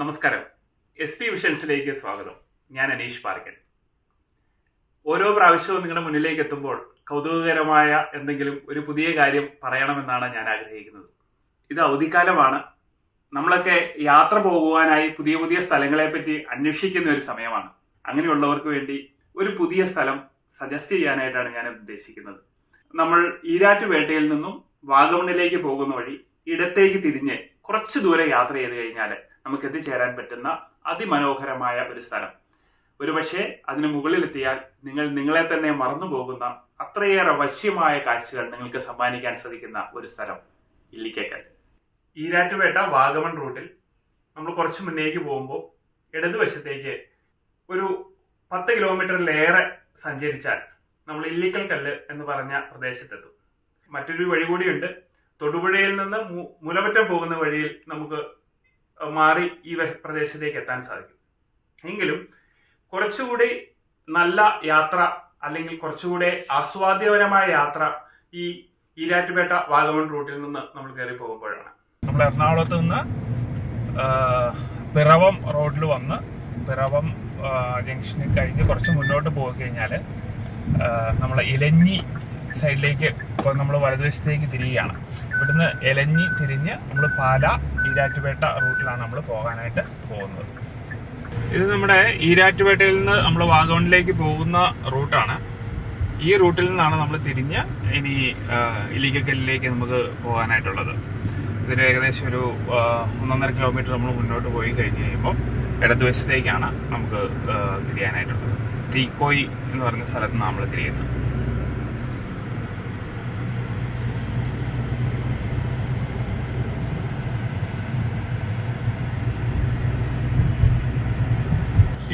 നമസ്കാരം. S P വിഷൻസിലേക്ക് സ്വാഗതം. ഞാൻ അനീഷ് പാർക്കൻ ഓരോ പ്രാവശ്യവും നിങ്ങളുടെ മുന്നിലേക്ക് എത്തുമ്പോൾ കൗതുകകരമായ എന്തെങ്കിലും ഒരു പുതിയ കാര്യം പറയണമെന്നാണ് ഞാൻ ആഗ്രഹിക്കുന്നത്. ഇത് അവധിക്കാലമാണ്. നമ്മളൊക്കെ യാത്ര പോകുവാനായി പുതിയ പുതിയ സ്ഥലങ്ങളെ പറ്റി അന്വേഷിക്കുന്ന ഒരു സമയമാണ്. അങ്ങനെയുള്ളവർക്ക് വേണ്ടി ഒരു പുതിയ സ്ഥലം സജസ്റ്റ് ചെയ്യാനായിട്ടാണ് ഞാൻ ഉദ്ദേശിക്കുന്നത്. നമ്മൾ ഈരാറ്റുപേട്ടയിൽ നിന്നും വാഗമണിലേക്ക് പോകുന്ന വഴി ഇടത്തേക്ക് തിരിഞ്ഞ് കുറച്ച് ദൂരെ യാത്ര ചെയ്ത് കഴിഞ്ഞാൽ നമുക്ക് എത്തിച്ചേരാൻ പറ്റുന്ന അതിമനോഹരമായ ഒരു സ്ഥലം. ഒരുപക്ഷെ അതിന് മുകളിലെത്തിയാൽ നിങ്ങൾ നിങ്ങളെ തന്നെ മറന്നു പോകുന്ന അത്രയേറെ വശ്യമായ കാഴ്ചകൾ നിങ്ങൾക്ക് സമ്മാനിക്കാൻ സാധിക്കുന്ന ഒരു സ്ഥലം ഇല്ലിക്കക്കൽ. ഈരാറ്റുപേട്ട വാഗമൺ റൂട്ടിൽ നമ്മൾ കുറച്ച് മുന്നേക്ക് പോകുമ്പോൾ ഇടതുവശത്തേക്ക് ഒരു പത്ത് കിലോമീറ്ററിലേറെ സഞ്ചരിച്ചാൽ നമ്മൾ ഇല്ലിക്കൽ കല്ല് എന്ന് പറഞ്ഞ പ്രദേശത്തെത്തും. മറ്റൊരു വഴി കൂടിയുണ്ട്. തൊടുപുഴയിൽ നിന്ന് മുലപറ്റം പോകുന്ന വഴിയിൽ നമുക്ക് മാറി ഈ പ്രദേശത്തേക്ക് എത്താൻ സാധിക്കും. എങ്കിലും കുറച്ചുകൂടി നല്ല യാത്ര അല്ലെങ്കിൽ കുറച്ചുകൂടെ ആസ്വാദ്യപരമായ യാത്ര ഈ ഈരാറ്റുപേട്ട വാഗമൺ റൂട്ടിൽ നിന്ന് നമ്മൾ കയറി പോകുമ്പോഴാണ്. നമ്മൾ എറണാകുളത്ത് നിന്ന് പിറവം റോഡിൽ വന്ന് പിറവം ജംഗ്ഷനിൽ കഴിഞ്ഞ് കുറച്ച് മുന്നോട്ട് പോയി കഴിഞ്ഞാൽ നമ്മൾ ഇലഞ്ഞി സൈഡിലേക്ക് ഇപ്പോൾ നമ്മൾ വലതുവശത്തേക്ക് തിരിയുകയാണ്. ഇവിടുന്ന് ഇലഞ്ഞി തിരിഞ്ഞ് നമ്മൾ പാല ഈരാറ്റുപേട്ട റൂട്ടിലാണ് നമ്മൾ പോകാനായിട്ട് പോകുന്നത്. ഇത് നമ്മുടെ ഈരാറ്റുപേട്ടയിൽ നിന്ന് നമ്മൾ വാഗമണിലേക്ക് പോകുന്ന റൂട്ടാണ്. ഈ റൂട്ടിൽ നിന്നാണ് നമ്മൾ തിരിഞ്ഞ് ഇനി ഇലിക്കക്കല്ലിലേക്ക് നമുക്ക് പോകാനായിട്ടുള്ളത്. ഇതിന് ഏകദേശം ഒരു ഒന്നൊന്നര കിലോമീറ്റർ നമ്മൾ മുന്നോട്ട് പോയി കഴിഞ്ഞ് കഴിയുമ്പോൾ ഇടതുവശത്തേക്കാണ് നമുക്ക് തിരിയാനായിട്ടുള്ളത്. തീക്കോയി എന്ന് പറഞ്ഞ സ്ഥലത്ത് നമ്മൾ തിരിയുന്നത്.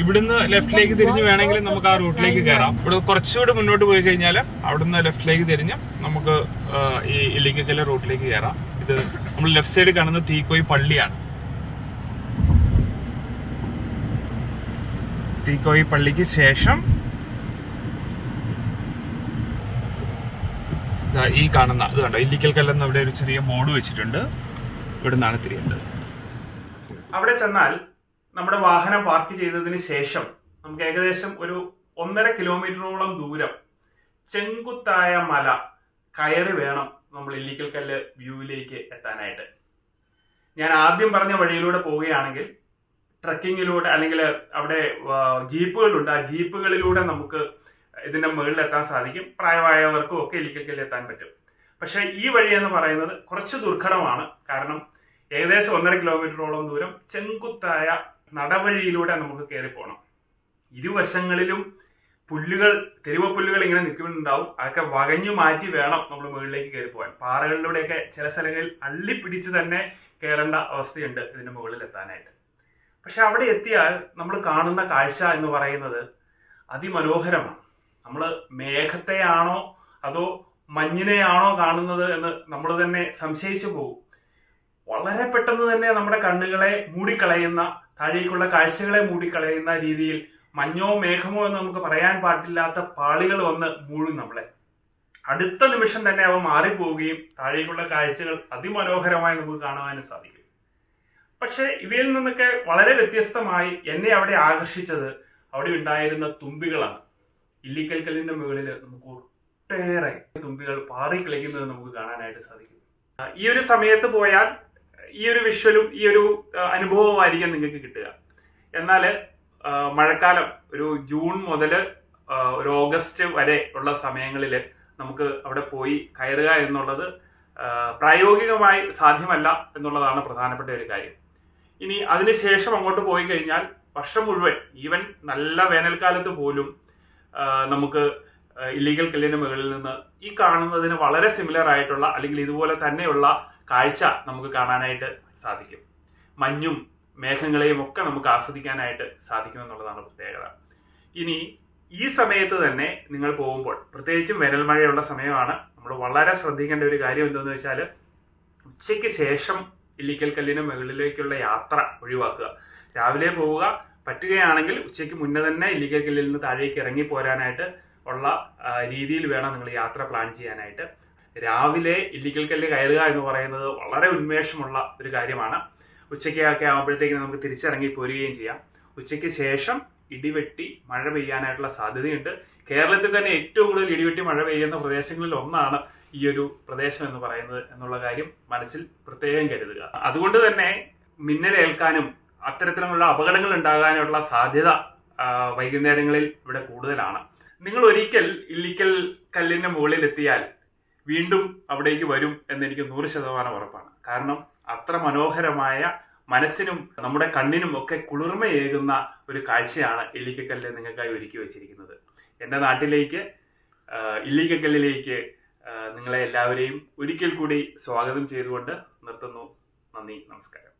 ഇവിടുന്ന് ലെഫ്റ്റിലേക്ക് തിരിഞ്ഞ് വേണമെങ്കിൽ നമുക്ക് ആ റൂട്ടിലേക്ക് കയറാം. ഇവിടെ കുറച്ചുകൂടി മുന്നോട്ട് പോയി കഴിഞ്ഞാൽ അവിടുന്ന് ലെഫ്റ്റിലേക്ക് തിരിഞ്ഞ് നമുക്ക് ഈ ഇല്ലിക്കക്കല്ല് റൂട്ടിലേക്ക് കയറാം. ഇത് നമ്മൾ ലെഫ്റ്റ് സൈഡ് കാണുന്ന തീക്കോയി പള്ളിയാണ്. തീക്കോയി പള്ളിക്ക് ശേഷം ഈ കാണുന്ന ഇത് കണ്ടോ? ഇല്ലിക്കൽ കല്ലെന്ന് അവിടെ ഒരു ചെറിയ ബോർഡ് വെച്ചിട്ടുണ്ട്. ഇവിടുന്നാണ് തിരിയേണ്ടത്. അവിടെ ചെന്നാൽ നമ്മുടെ വാഹനം പാർക്ക് ചെയ്തതിന് ശേഷം നമുക്ക് ഏകദേശം ഒരു ഒന്നര കിലോമീറ്ററോളം ദൂരം ചെങ്കുത്തായ മല കയറി വേണം നമ്മൾ ഇല്ലിക്കൽ കല്ല് വ്യൂവിലേക്ക് എത്താനായിട്ട്. ഞാൻ ആദ്യം പറഞ്ഞ വഴിയിലൂടെ പോവുകയാണെങ്കിൽ ട്രക്കിങ്ങിലൂടെ അല്ലെങ്കിൽ അവിടെ ജീപ്പുകളുണ്ട്. ആ ജീപ്പുകളിലൂടെ നമുക്ക് ഇതിന്റെ മുകളിൽ എത്താൻ സാധിക്കും. പ്രായമായവർക്കും ഒക്കെ ഇല്ലിക്കൽ എത്താൻ പറ്റും. പക്ഷേ ഈ വഴി എന്ന് പറയുന്നത് കുറച്ച് ദുർഘടമാണ്. കാരണം ഏകദേശം ഒന്നര കിലോമീറ്ററോളം ദൂരം ചെങ്കുത്തായ നടവഴിയിലൂടെ നമുക്ക് കയറി പോകണം ഇരുവശങ്ങളിലും പുല്ലുകൾ തെരുവ പുല്ലുകൾ ഇങ്ങനെ നിൽക്കുന്നുണ്ടാവും. അതൊക്കെ വകഞ്ഞു മാറ്റി വേണം നമ്മൾ മുകളിലേക്ക് കയറി പോകാൻ. പാറകളിലൂടെയൊക്കെ ചില സ്ഥലങ്ങളിൽ അള്ളിപ്പിടിച്ച് തന്നെ കയറേണ്ട അവസ്ഥയുണ്ട് ഇതിന്റെ മുകളിൽ എത്താനായിട്ട്. പക്ഷെ അവിടെ എത്തിയാൽ നമ്മൾ കാണുന്ന കാഴ്ച എന്ന് പറയുന്നത് അതിമനോഹരമാണ്. നമ്മൾ മേഘത്തെയാണോ അതോ മഞ്ഞിനെയാണോ കാണുന്നത് എന്ന് നമ്മൾ തന്നെ സംശയിച്ചു പോകും. വളരെ പെട്ടെന്ന് തന്നെ നമ്മുടെ കണ്ണുകളെ മൂടിക്കളയുന്ന താഴേക്കുള്ള കാഴ്ചകളെ മൂടിക്കളയുന്ന രീതിയിൽ മഞ്ഞോ മേഘമോ എന്ന് നമുക്ക് പറയാൻ പാടില്ലാത്ത പാളികൾ വന്ന് മൂഴും നമ്മളെ. അടുത്ത നിമിഷം തന്നെ അവ മാറിപ്പോവുകയും താഴേക്കുള്ള കാഴ്ചകൾ അതിമനോഹരമായി നമുക്ക് കാണുവാനും സാധിക്കും. പക്ഷേ ഇവയിൽ നിന്നൊക്കെ വളരെ വ്യത്യസ്തമായി എന്നെ അവിടെ ആകർഷിച്ചത് അവിടെ ഉണ്ടായിരുന്ന തുമ്പികളാണ്. ഇല്ലിക്കൽക്കല്ലിന്റെ മുകളിൽ നമുക്ക് ഒട്ടേറെ തുമ്പികൾ പാറി കളിക്കുന്നത് നമുക്ക് കാണാനായിട്ട് സാധിക്കും. ഈ ഒരു സമയത്ത് പോയാൽ ഈ ഒരു വിഷ്വലും ഈ ഒരു അനുഭവമായിരിക്കും നിങ്ങൾക്ക് കിട്ടുക. എന്നാൽ മഴക്കാലം ഒരു ജൂൺ മുതൽ ഒരു ഓഗസ്റ്റ് വരെ ഉള്ള സമയങ്ങളിൽ നമുക്ക് അവിടെ പോയി കയറുക എന്നുള്ളത് പ്രായോഗികമായി സാധ്യമല്ല എന്നുള്ളതാണ് പ്രധാനപ്പെട്ട ഒരു കാര്യം. ഇനി അതിനുശേഷം അങ്ങോട്ട് പോയി കഴിഞ്ഞാൽ വർഷം മുഴുവൻ ഈവൻ നല്ല വേനൽക്കാലത്ത് പോലും നമുക്ക് ഇല്ലീഗൽ കല്ലിന് മുകളിൽ നിന്ന് ഈ കാണുന്നതിന് വളരെ സിമിലർ ആയിട്ടുള്ള അല്ലെങ്കിൽ ഇതുപോലെ തന്നെയുള്ള കാഴ്ച നമുക്ക് കാണാനായിട്ട് സാധിക്കും. മഞ്ഞും മേഘങ്ങളെയും ഒക്കെ നമുക്ക് ആസ്വദിക്കാനായിട്ട് സാധിക്കും എന്നുള്ളതാണ് പ്രത്യേകത. ഇനി ഈ സമയത്ത് തന്നെ നിങ്ങൾ പോകുമ്പോൾ പ്രത്യേകിച്ചും വേനൽ മഴയുള്ള സമയമാണ് നമ്മൾ വളരെ ശ്രദ്ധിക്കേണ്ട ഒരു കാര്യം എന്തെന്ന് വെച്ചാൽ ഉച്ചയ്ക്ക് ശേഷം ഇല്ലിക്കൽ കല്ലിന് മുകളിലേക്കുള്ള യാത്ര ഒഴിവാക്കുക. രാവിലെ പോവുക പറ്റുകയാണെങ്കിൽ ഉച്ചയ്ക്ക് മുന്നേ തന്നെ ഇല്ലിക്കൽ കല്ലിൽ നിന്ന് താഴേക്ക് ഇറങ്ങി പോരാനായിട്ട് ഉള്ള രീതിയിൽ വേണം നിങ്ങൾ യാത്ര പ്ലാൻ ചെയ്യാനായിട്ട്. രാവിലെ ഇല്ലിക്കൽ കല്ല് കയറുക എന്ന് പറയുന്നത് വളരെ ഉന്മേഷമുള്ള ഒരു കാര്യമാണ്. ഉച്ചയ്ക്കൊക്കെ ആകുമ്പോഴത്തേക്ക് നമുക്ക് തിരിച്ചിറങ്ങി പോരുകയും ചെയ്യാം. ഉച്ചയ്ക്ക് ശേഷം ഇടിവെട്ടി മഴ പെയ്യാനായിട്ടുള്ള സാധ്യതയുണ്ട്. കേരളത്തിൽ തന്നെ ഏറ്റവും കൂടുതൽ ഇടിവെട്ടി മഴ പെയ്യുന്ന പ്രദേശങ്ങളിൽ ഒന്നാണ് ഈ ഒരു പ്രദേശം എന്ന് പറയുന്നത് എന്നുള്ള കാര്യം മനസ്സിൽ പ്രത്യേകം കരുതുക. അതുകൊണ്ട് തന്നെ മിന്നലേൽക്കാനും അത്തരത്തിലുള്ള അപകടങ്ങൾ ഉണ്ടാകാനുള്ള സാധ്യത വൈകുന്നേരങ്ങളിൽ ഇവിടെ കൂടുതലാണ്. നിങ്ങൾ ഒരിക്കൽ ഇല്ലിക്കൽ കല്ലിന്റെ മുകളിൽ എത്തിയാൽ വീണ്ടും അവിടേക്ക് വരും എന്ന് എനിക്ക് നൂറ് ശതമാനം ഉറപ്പാണ്. കാരണം അത്ര മനോഹരമായ മനസ്സിനും നമ്മുടെ കണ്ണിനും ഒക്കെ കുളിർമയേകുന്ന ഒരു കാഴ്ചയാണ് ഇല്ലിക്കക്കല്ല് നിങ്ങൾക്കായി ഒരുക്കി വെച്ചിരിക്കുന്നത്. എന്റെ നാട്ടിലേക്ക് ഇല്ലിക്കക്കല്ലിലേക്ക് നിങ്ങളെ എല്ലാവരെയും ഒരിക്കൽ കൂടി സ്വാഗതം ചെയ്തുകൊണ്ട് നിർത്തുന്നു. നന്ദി നമസ്കാരം.